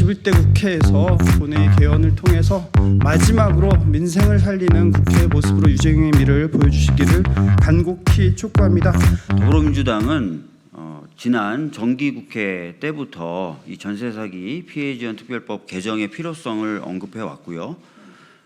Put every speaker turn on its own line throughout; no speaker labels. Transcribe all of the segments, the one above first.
21대 국회에서 본회의 개헌을 통해서 마지막으로 민생을 살리는 국회의 모습으로 유정의 미를 보여주시기를 간곡히 촉구합니다.
더불어민주당은 어, 지난 정기국회 때부터 이 전세 사기 피해 지원 특별법 개정의 필요성을 언급해 왔고요.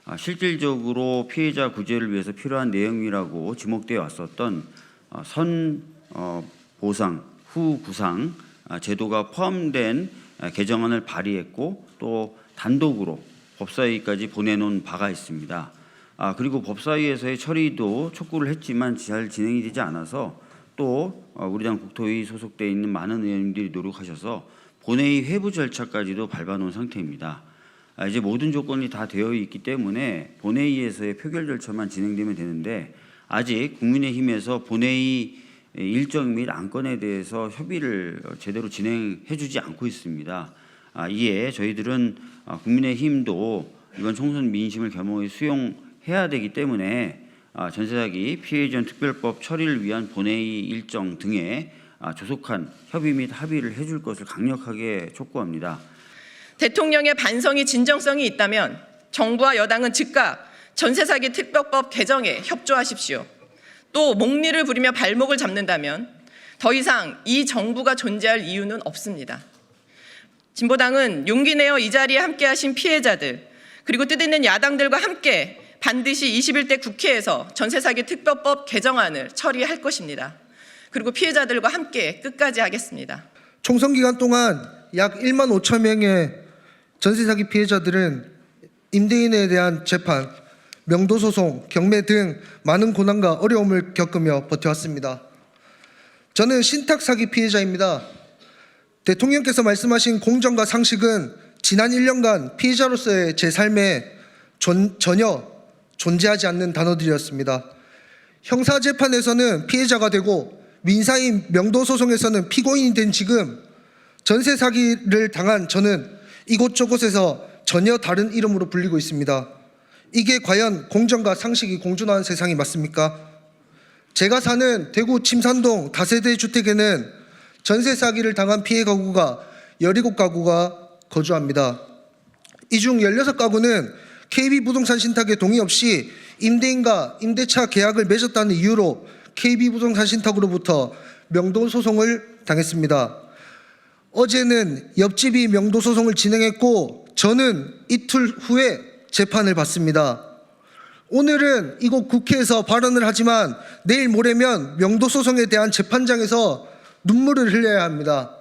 아, 실질적으로 피해자 구제를 위해서 필요한 내용이라고 지목되어 왔었던 어, 선 어, 보상 후 구상 아, 제도가 포함된 아, 개정안을 발의했고 또 단독으로 법사위까지 보내놓은 바가 있습니다. 아, 그리고 법사위에서의 처리도 촉구를 했지만 잘 진행이 되지 않아서 또 어, 우리 당 국토위 소속돼 있는 많은 의원님들이 노력하셔서 본회의 회부 절차까지도 밟아놓은 상태입니다. 아, 이제 모든 조건이 다 되어 있기 때문에 본회의에서의 표결 절차만 진행되면 되는데 아직 국민의힘에서 본회의 일정 및 안건에 대해서 협의를 어, 제대로 진행해주지 않고 있습니다. 아, 이에 저희들은 아, 국민의힘도 이번 총선 민심을 겸허히 수용해야 되기 때문에 아, 전세사기 피해 지원 특별법 처리를 위한 본회의 일정 등에 아, 조속한 협의 및 합의를 해줄 것을 강력하게 촉구합니다.
대통령의 반성이 진정성이 있다면 정부와 여당은 즉각 전세사기 특별법 개정에 협조하십시오. 또 목리를 부리며 발목을 잡는다면 더 이상 이 정부가 존재할 이유는 없습니다. 진보당은 용기 내어 이 자리에 함께 하신 피해자들 그리고 뜻있는 야당들과 함께 반드시 21대 국회에서 전세 사기 특별법 개정안을 처리할 것입니다. 그리고 피해자들과 함께 끝까지 하겠습니다.
총선 기간 동안 약 1만 5천 명의 전세 사기 피해자들은 임대인에 대한 재판, 명도 소송, 경매 등 많은 고난과 어려움을 겪으며 버텨왔습니다. 저는 신탁 사기 피해자입니다. 대통령께서 말씀하신 공정과 상식은 지난 1년간 피해자로서의 제 삶에 전, 전혀 존재하지 않는 단어들이었습니다. 형사 재판에서는 피해자가 되고 민사인 명도 소송에서는 피고인이 된 지금 전세 사기를 당한 저는 이곳저곳에서 전혀 다른 이름으로 불리고 있습니다. 이게 과연 공정과 상식이 공존하는 세상이 맞습니까? 제가 사는 대구 침산동 다세대 주택에는 전세 사기를 당한 피해 가구가 17가구가 거주합니다. 이 중 16가구는 KB 부동산 신탁에 동의 없이 임대인과 임대차 계약을 맺었다는 이유로 KB 부동산 신탁으로부터 명도 소송을 당했습니다. 어제는 옆집이 명도 소송을 진행했고 저는 이틀 후에 재판을 받습니다. 오늘은 이곳 국회에서 발언을 하지만 내일 모레면 명도 소송에 대한 재판장에서 눈물을 흘려야 합니다.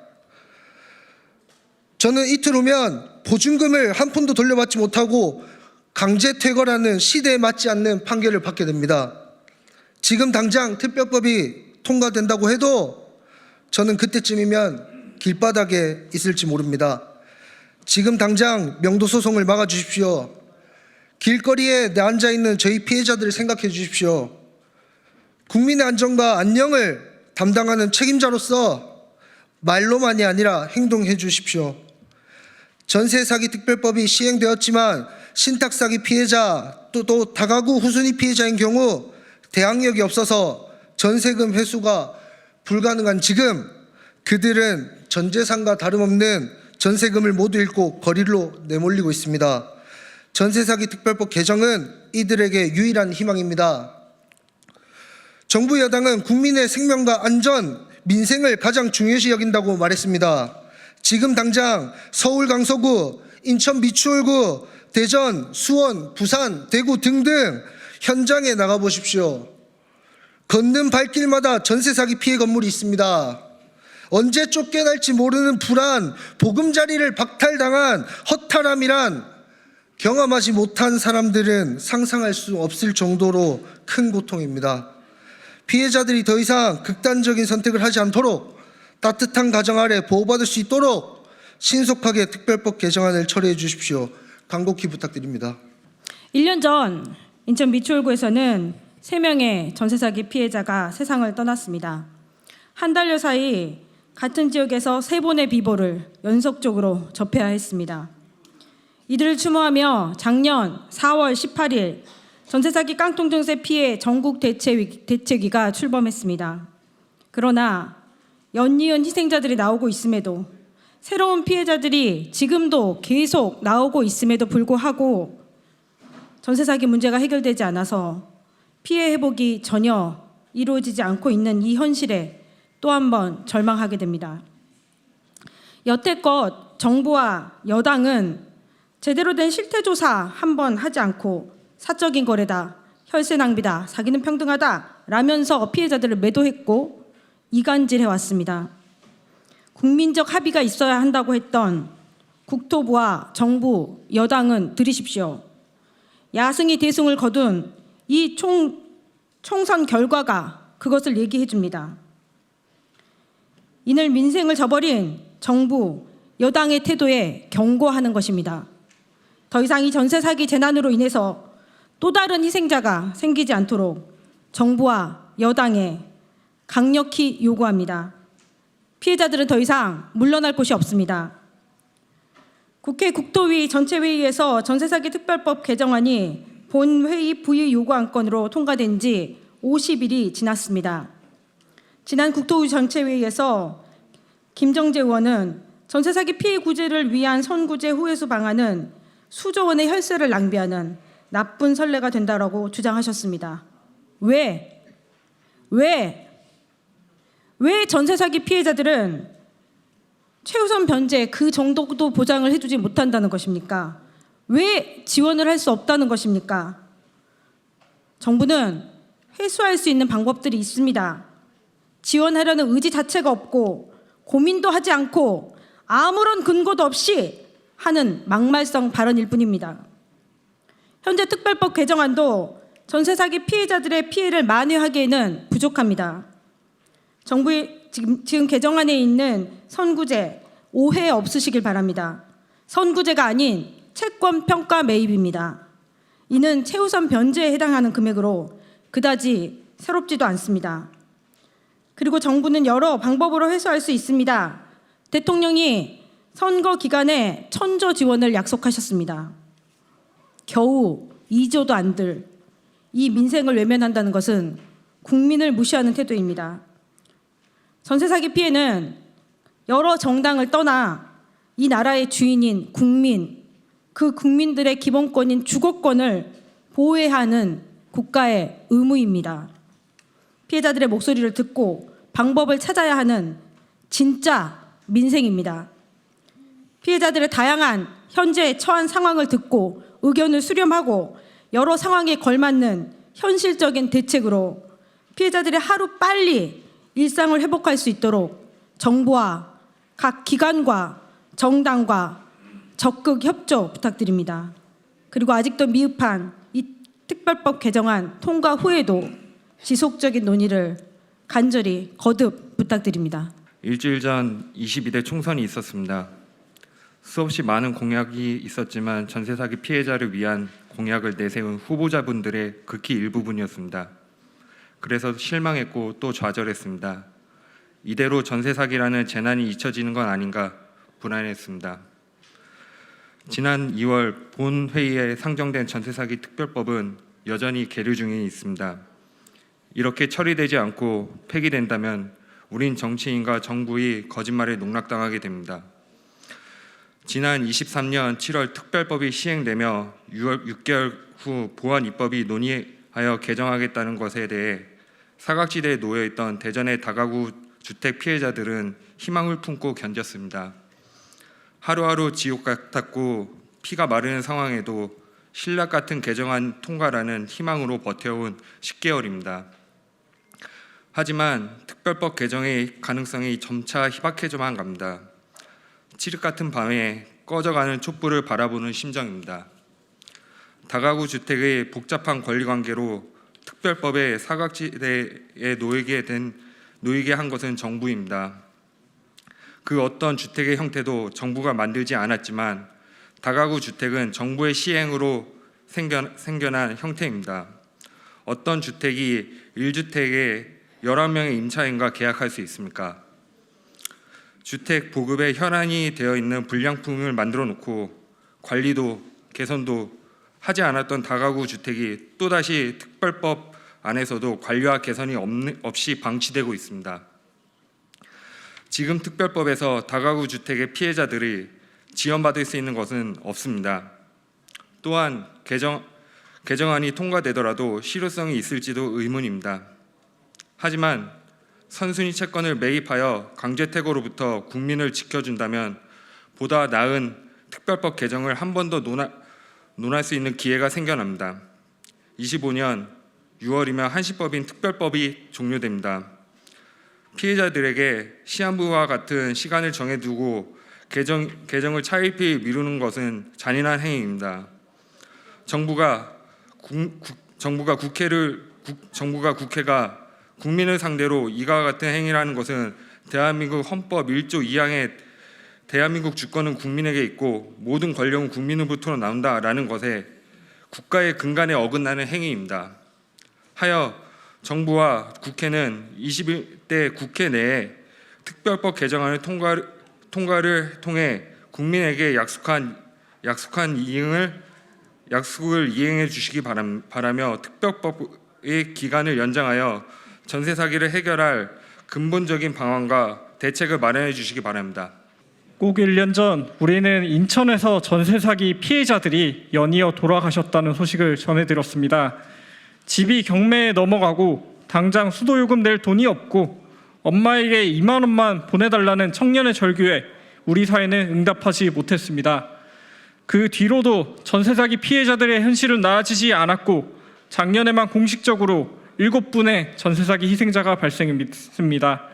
저는 이틀 후면 보증금을 한 푼도 돌려받지 못하고 강제 퇴거라는 시대에 맞지 않는 판결을 받게 됩니다. 지금 당장 특별법이 통과된다고 해도 저는 그때쯤이면 길바닥에 있을지 모릅니다. 지금 당장 명도 소송을 막아 주십시오. 길거리에 앉아 있는 저희 피해자들을 생각해 주십시오. 국민의 안전과 안녕을 담당하는 책임자로서 말로만이 아니라 행동해 주십시오. 전세 사기 특별법이 시행되었지만 신탁 사기 피해자 또, 또 다가구 후순위 피해자인 경우 대항력이 없어서 전세금 회수가 불가능한 지금 그들은 전 재산과 다름없는 전세금을 모두 잃고 거리로 내몰리고 있습니다. 전세 사기 특별법 개정은 이들에게 유일한 희망입니다. 정부 여당은 국민의 생명과 안전, 민생을 가장 중요시 여긴다고 말했습니다. 지금 당장 서울 강서구, 인천 미추홀구, 대전, 수원, 부산, 대구 등등 현장에 나가 보십시오. 걷는 발길마다 전세 사기 피해 건물이 있습니다. 언제 쫓겨날지 모르는 불안, 보금자리를 박탈당한 허탈함이란 경험하지 못한 사람들은 상상할 수 없을 정도로 큰 고통입니다. 피해자들이 더 이상 극단적인 선택을 하지 않도록 따뜻한 가정 아래 보호받을 수 있도록 신속하게 특별법 개정안을 처리해 주십시오. 간곡히 부탁드립니다.
1년 전 인천 미추홀구에서는 3명의 전세 사기 피해자가 세상을 떠났습니다. 한 달여 사이 같은 지역에서 세 번의 비보를 연속적으로 접해야 했습니다. 이들을 추모하며 작년 4월 18일 전세 사기 깡통 증세 피해 전국 대책위, 대책위가 출범했습니다. 그러나 연이은 희생자들이 나오고 있음에도 새로운 피해자들이 지금도 계속 나오고 있음에도 불구하고 전세 사기 문제가 해결되지 않아서 피해 회복이 전혀 이루어지지 않고 있는 이 현실에 또 한 번 절망하게 됩니다. 여태껏 정부와 여당은 제대로 된 실태 조사 한 번 하지 않고 사적인 거래다, 혈세 낭비다, 사기는 평등하다 라면서 피해자들을 매도했고 이간질해 왔습니다. 국민적 합의가 있어야 한다고 했던 국토부와 정부, 여당은 들으십시오. 야승이 대승을 거둔 이 총, 총선 결과가 그것을 얘기해 줍니다. 이늘 민생을 저버린 정부, 여당의 태도에 경고하는 것입니다. 더 이상 이 전세 사기 재난으로 인해서 또 다른 희생자가 생기지 않도록 정부와 여당에 강력히 요구합니다. 피해자들은 더 이상 물러날 곳이 없습니다. 국회 국토위 전체회의에서 전세사기 특별법 개정안이 본회의 부의 요구 안건으로 통과된 지 50일이 지났습니다. 지난 국토위 전체회의에서 김정재 의원은 전세사기 피해 구제를 위한 선구제 후회수 방안은 수조 원의 혈세를 낭비하는 나쁜 선례가 된다라고 주장하셨습니다. 왜? 왜? 왜 전세 사기 피해자들은 최우선 변제 그 정도도 보장을 해주지 못한다는 것입니까? 왜 지원을 할 수 없다는 것입니까? 정부는 회수할 수 있는 방법들이 있습니다. 지원하려는 의지 자체가 없고 고민도 하지 않고 아무런 근거도 없이 하는 막말성 발언일 뿐입니다. 현재 특별법 개정안도 전세 사기 피해자들의 피해를 만회하기에는 부족합니다. 정부의 지금, 지금 개정안에 있는 선구제 오해 없으시길 바랍니다. 선구제가 아닌 채권 평가 매입입니다. 이는 최우선 변제에 해당하는 금액으로 그다지 새롭지도 않습니다. 그리고 정부는 여러 방법으로 회수할 수 있습니다. 대통령이 선거 기간에 천조 지원을 약속하셨습니다. 겨우 2조도 안 들 이 민생을 외면한다는 것은 국민을 무시하는 태도입니다. 전세 사기 피해는 여러 정당을 떠나 이 나라의 주인인 국민, 그 국민들의 기본권인 주거권을 보호해야 하는 국가의 의무입니다. 피해자들의 목소리를 듣고 방법을 찾아야 하는 진짜 민생입니다. 피해자들의 다양한 현재 처한 상황을 듣고 의견을 수렴하고 여러 상황에 걸맞는 현실적인 대책으로 피해자들이 하루 빨리 일상을 회복할 수 있도록 정부와 각 기관과 정당과 적극 협조 부탁드립니다. 그리고 아직도 미흡한 이 특별법 개정안 통과 후에도 지속적인 논의를 간절히 거듭 부탁드립니다.
일주일 전 22대 총선이 있었습니다. 수없이 많은 공약이 있었지만 전세 사기 피해자를 위한 공약을 내세운 후보자분들의 극히 일부분이었습니다. 그래서 실망했고 또 좌절했습니다. 이대로 전세 사기라는 재난이 잊혀지는 건 아닌가 불안했습니다. 지난 2월 본 회의에 상정된 전세 사기 특별법은 여전히 계류 중에 있습니다. 이렇게 처리되지 않고 폐기된다면 우린 정치인과 정부의 거짓말에 농락당하게 됩니다. 지난 23년 7월 특별법이 시행되며 6월 6개월 후 보안 입법이 논의하여 개정하겠다는 것에 대해 사각지대에 놓여 있던 대전의 다가구 주택 피해자들은 희망을 품고 견뎠습니다. 하루하루 지옥 같았고 피가 마르는 상황에도 신락 같은 개정안 통과라는 희망으로 버텨온 10개월입니다. 하지만 특별법 개정의 가능성이 점차 희박해져만 갑니다. 칠흑 같은 밤에 꺼져가는 촛불을 바라보는 심정입니다. 다가구 주택의 복잡한 권리 관계로 특별법의 사각지대에 놓이게 된 놓이게 한 것은 정부입니다. 그 어떤 주택의 형태도 정부가 만들지 않았지만 다가구 주택은 정부의 시행으로 생겨, 생겨난 형태입니다. 어떤 주택이 1주택에 11명의 임차인과 계약할 수 있습니까? 주택 보급에 혈안이 되어 있는 불량품을 만들어 놓고 관리도 개선도 하지 않았던 다가구 주택이 또다시 특별법 안에서도 관리와 개선이 없이 방치되고 있습니다. 지금 특별법에서 다가구 주택의 피해자들이 지원받을 수 있는 것은 없습니다. 또한 개정 개정안이 통과되더라도 실효성이 있을지도 의문입니다. 하지만 선순위 채권을 매입하여 강제태고로부터 국민을 지켜준다면 보다 나은 특별법 개정을 한 번 더 논하, 논할 수 있는 기회가 생겨납니다. 25년 6월이면 한시법인 특별법이 종료됩니다. 피해자들에게 시한부와 같은 시간을 정해두고 개정, 개정을 차일피 미루는 것은 잔인한 행위입니다. 정부가 국, 국- 정부가 국회를 국- 정부가 국회가 국민을 상대로 이와 같은 행위를 하는 것은 대한민국 헌법 1조 2항에 대한민국 주권은 국민에게 있고 모든 권력은 국민으로부터 나온다라는 것에 국가의 근간에 어긋나는 행위입니다. 하여 정부와 국회는 21대 국회 내에 특별법 개정안을 통과, 통과를 통해 국민에게 약속한 약속한 이행을 약속을 이행해 주시기 바람, 바라며 특별법의 기간을 연장하여 전세 사기를 해결할 근본적인 방안과 대책을 마련해 주시기 바랍니다.
꼭 1년 전 우리는 인천에서 전세 사기 피해자들이 연이어 돌아가셨다는 소식을 전해 들었습니다. 집이 경매에 넘어가고 당장 수도 요금 낼 돈이 없고 엄마에게 2만 원만 보내달라는 청년의 절규에 우리 사회는 응답하지 못했습니다. 그 뒤로도 전세 사기 피해자들의 현실은 나아지지 않았고 작년에만 공식적으로 7분의 전세 사기 희생자가 발생했습니다.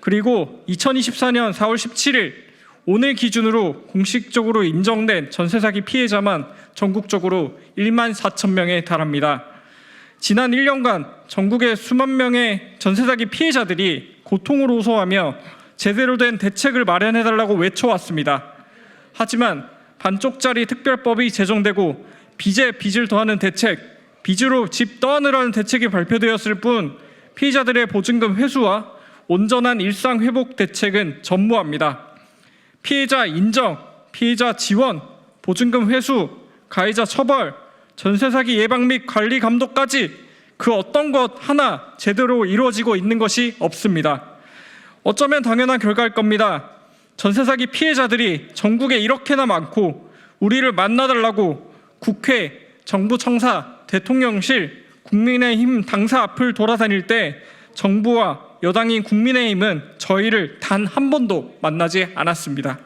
그리고 2024년 4월 17일 오늘 기준으로 공식적으로 인정된 전세 사기 피해자만 전국적으로 1만 4천 명에 달합니다. 지난 1년간 전국의 수만 명의 전세 사기 피해자들이 고통을 호소하며 제대로 된 대책을 마련해 달라고 외쳐왔습니다. 하지만 반쪽짜리 특별법이 제정되고 빚에 빚을 더하는 대책, 빚으로 집 떠안으라는 대책이 발표되었을 뿐 피해자들의 보증금 회수와 온전한 일상 회복 대책은 전무합니다. 피해자 인정, 피해자 지원, 보증금 회수, 가해자 처벌, 전세 사기 예방 및 관리 감독까지 그 어떤 것 하나 제대로 이루어지고 있는 것이 없습니다. 어쩌면 당연한 결과일 겁니다. 전세 사기 피해자들이 전국에 이렇게나 많고 우리를 만나달라고 국회, 정부 청사, 대통령실, 국민의힘 당사 앞을 돌아다닐 때 정부와 여당인 국민의힘은 저희를 단 한 번도 만나지 않았습니다.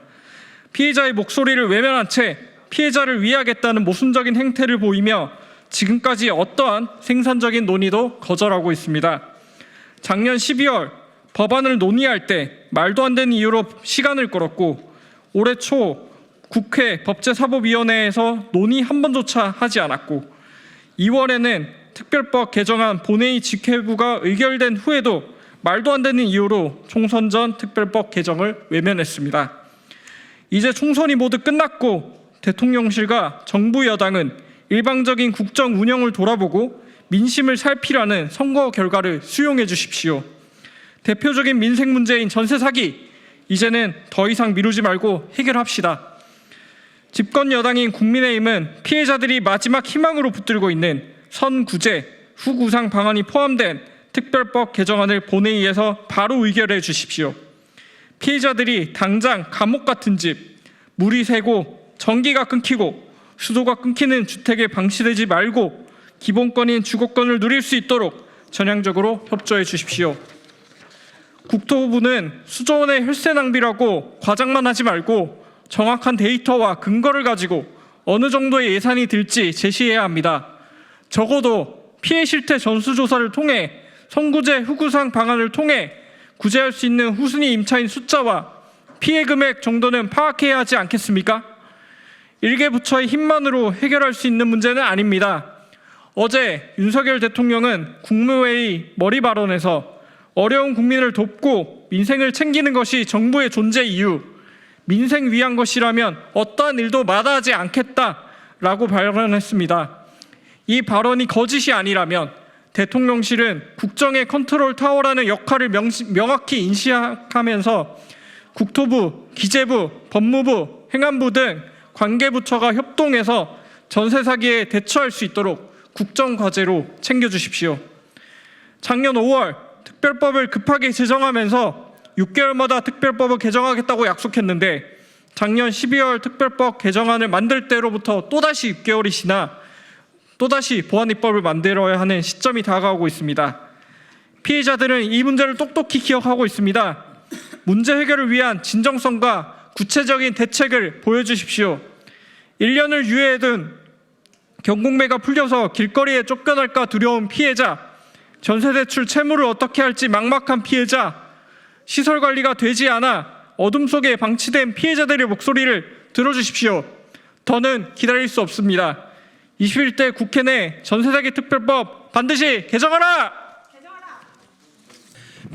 피해자의 목소리를 외면한 채 피해자를 위하겠다는 모순적인 행태를 보이며 지금까지 어떠한 생산적인 논의도 거절하고 있습니다. 작년 12월 법안을 논의할 때 말도 안 되는 이유로 시간을 끌었고 올해 초 국회 법제사법위원회에서 논의 한 번조차 하지 않았고 2월에는 특별법 개정안 본회의 직회부가 의결된 후에도 말도 안 되는 이유로 총선 전 특별법 개정을 외면했습니다. 이제 총선이 모두 끝났고 대통령실과 정부 여당은 일방적인 국정 운영을 돌아보고 민심을 살피라는 선거 결과를 수용해 주십시오. 대표적인 민생 문제인 전세 사기 이제는 더 이상 미루지 말고 해결합시다. 집권 여당인 국민의힘은 피해자들이 마지막 희망으로 붙들고 있는 선구제, 후구상 방안이 포함된 특별법 개정안을 본회의에서 바로 의결해 주십시오. 피해자들이 당장 감옥 같은 집, 물이 새고 전기가 끊기고 수도가 끊기는 주택에 방치되지 말고 기본권인 주거권을 누릴 수 있도록 전향적으로 협조해 주십시오. 국토부는 수조 원의 혈세 낭비라고 과장만 하지 말고 정확한 데이터와 근거를 가지고 어느 정도의 예산이 들지 제시해야 합니다. 적어도 피해 실태 전수조사를 통해 선구제 후구상 방안을 통해 구제할 수 있는 후순위 임차인 숫자와 피해 금액 정도는 파악해야 하지 않겠습니까? 일개 부처의 힘만으로 해결할 수 있는 문제는 아닙니다. 어제 윤석열 대통령은 국무회의 머리 발언에서 어려운 국민을 돕고 민생을 챙기는 것이 정부의 존재 이유, 민생 위한 것이라면 어떠한 일도 마다하지 않겠다라고 발언했습니다. 이 발언이 거짓이 아니라면 대통령실은 국정의 컨트롤 타워라는 역할을 명, 명확히 인식하면서 국토부, 기재부, 법무부, 행안부 등 관계부처가 협동해서 전세 사기에 대처할 수 있도록 국정 과제로 챙겨 주십시오. 작년 5월 특별법을 급하게 제정하면서 6개월마다 특별법을 개정하겠다고 약속했는데 작년 12월 특별법 개정안을 만들 때로부터 또다시 6개월이 지나 또다시 보안입법을 만들어야 하는 시점이 다가오고 있습니다. 피해자들은 이 문제를 똑똑히 기억하고 있습니다. 문제 해결을 위한 진정성과 구체적인 대책을 보여주십시오. 1년을 유예해둔 경공매가 풀려서 길거리에 쫓겨날까 두려운 피해자, 전세대출 채무를 어떻게 할지 막막한 피해자, 시설 관리가 되지 않아 어둠 속에 방치된 피해자들의 목소리를 들어주십시오. 더는 기다릴 수 없습니다. 21대 국회 내 전세 사기 특별법 반드시 개정하라!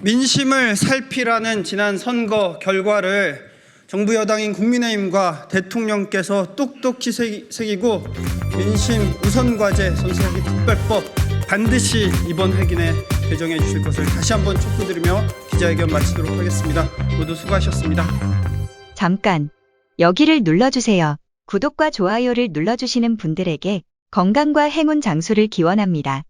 민심을 살피라는 지난 선거 결과를 정부 여당인 국민의힘과 대통령께서 똑똑히 새기- 새기고 민심 우선 과제 전세사기 특별법 반드시 이번 회기내 개정해 주실 것을 다시 한번 촉구드리며 기자회견 마치도록 하겠습니다. 모두 수고하셨습니다.
잠깐. 여기를 눌러주세요. 구독과 좋아요를 눌러주시는 분들에게 건강과 행운 장수를 기원합니다.